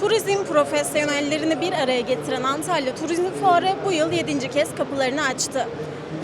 Turizm profesyonellerini bir araya getiren Antalya Turizm Fuarı bu yıl 7. kez kapılarını açtı.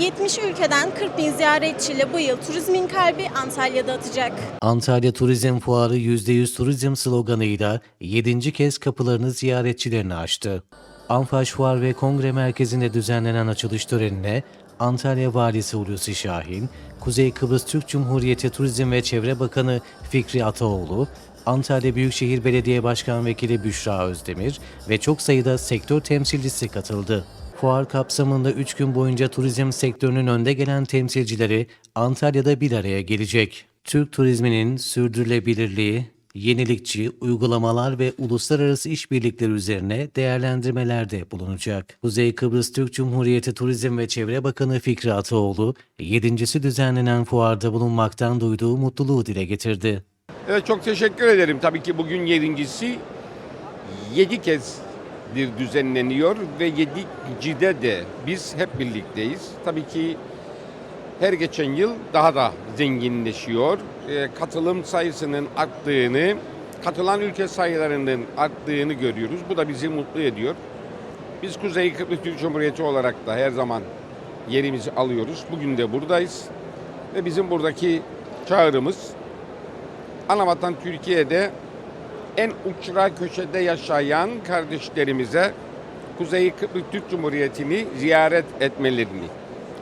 70 ülkeden 40 bin ziyaretçiyle bu yıl turizmin kalbi Antalya'da atacak. Antalya Turizm Fuarı %100 turizm sloganıyla 7. kez kapılarını ziyaretçilerine açtı. Anfaş Fuar ve Kongre Merkezi'nde düzenlenen açılış törenine Antalya Valisi Hulusi Şahin, Kuzey Kıbrıs Türk Cumhuriyeti Turizm ve Çevre Bakanı Fikri Ataoğlu, Antalya Büyükşehir Belediye Başkan Vekili Büşra Özdemir ve çok sayıda sektör temsilcisi katıldı. Fuar kapsamında 3 gün boyunca turizm sektörünün önde gelen temsilcileri Antalya'da bir araya gelecek. Türk turizminin sürdürülebilirliği, yenilikçi uygulamalar ve uluslararası işbirlikleri üzerine değerlendirmelerde bulunacak. Kuzey Kıbrıs Türk Cumhuriyeti Turizm ve Çevre Bakanı Fikri Ataoğlu, yedincisi düzenlenen fuarda bulunmaktan duyduğu mutluluğu dile getirdi. Evet çok teşekkür ederim. Tabii ki bugün yedincisi yedi kezdir düzenleniyor ve yedincide de biz hep birlikteyiz. Tabii ki her geçen yıl daha da zenginleşiyor. Ee, katılım sayısının arttığını, katılan ülke sayılarının arttığını görüyoruz. Bu da bizi mutlu ediyor. Biz Kuzey Kıbrıs Türk Cumhuriyeti olarak da her zaman yerimizi alıyoruz. Bugün de buradayız. Ve bizim buradaki çağrımız Anavatan Türkiye'de en uçra köşede yaşayan kardeşlerimize Kuzey Kıbrıs Türk Cumhuriyeti'ni ziyaret etmelerini.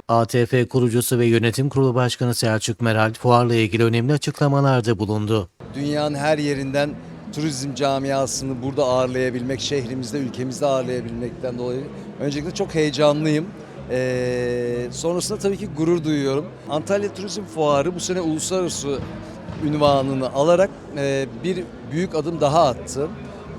ATF kurucusu ve yönetim kurulu başkanı Selçuk Meral fuarla ilgili önemli açıklamalarda bulundu. dünyanın her yerinden turizm camiasını burada ağırlayabilmek, şehrimizde, ülkemizde ağırlayabilmekten dolayı öncelikle çok heyecanlıyım. Ee, sonrasında tabii ki gurur duyuyorum. Antalya Turizm Fuarı bu sene uluslararası ünvanını alarak e, bir büyük adım daha attı.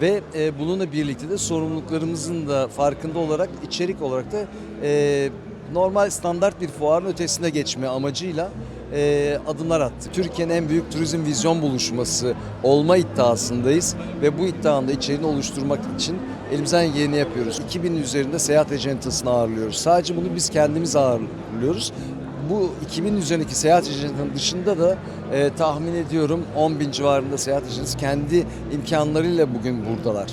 Ve e, bununla birlikte de sorumluluklarımızın da farkında olarak içerik olarak da e, normal standart bir fuarın ötesine geçme amacıyla e, adımlar attı. Türkiye'nin en büyük turizm vizyon buluşması olma iddiasındayız ve bu iddianın da içeriğini oluşturmak için elimizden geleni yapıyoruz. 2000 üzerinde seyahat acentasını ağırlıyoruz. Sadece bunu biz kendimiz ağırlıyoruz. Bu 2000 üzerindeki seyahat ajantasının dışında da e, tahmin ediyorum 10 bin civarında seyahat ajantası kendi imkanlarıyla bugün buradalar.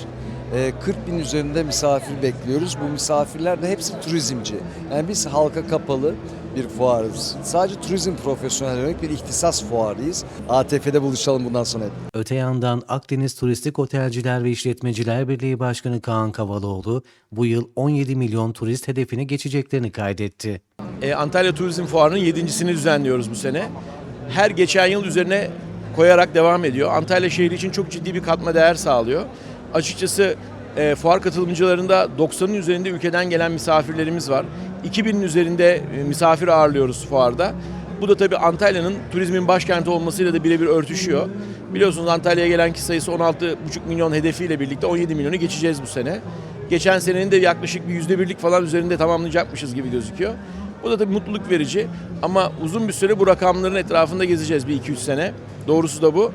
E, 40 bin üzerinde misafir bekliyoruz. Bu misafirler de hepsi turizmci. Yani biz halka kapalı bir fuarız. Sadece turizm profesyonel yönelik bir ihtisas fuarıyız. ATF'de buluşalım bundan sonra. Öte yandan Akdeniz Turistik Otelciler ve İşletmeciler Birliği Başkanı Kaan Kavaloğlu bu yıl 17 milyon turist hedefini geçeceklerini kaydetti. E, Antalya Turizm Fuarı'nın yedincisini düzenliyoruz bu sene. Her geçen yıl üzerine koyarak devam ediyor. Antalya şehri için çok ciddi bir katma değer sağlıyor. Açıkçası e, fuar katılımcılarında 90'ın üzerinde ülkeden gelen misafirlerimiz var. 2000'in üzerinde e, misafir ağırlıyoruz fuarda. Bu da tabii Antalya'nın turizmin başkenti olmasıyla da birebir örtüşüyor. Biliyorsunuz Antalya'ya gelen kişi sayısı 16,5 milyon hedefiyle birlikte 17 milyonu geçeceğiz bu sene. Geçen senenin de yaklaşık bir yüzde birlik falan üzerinde tamamlayacakmışız gibi gözüküyor. Bu da tabii mutluluk verici ama uzun bir süre bu rakamların etrafında gezeceğiz bir 2-3 sene. Doğrusu da bu.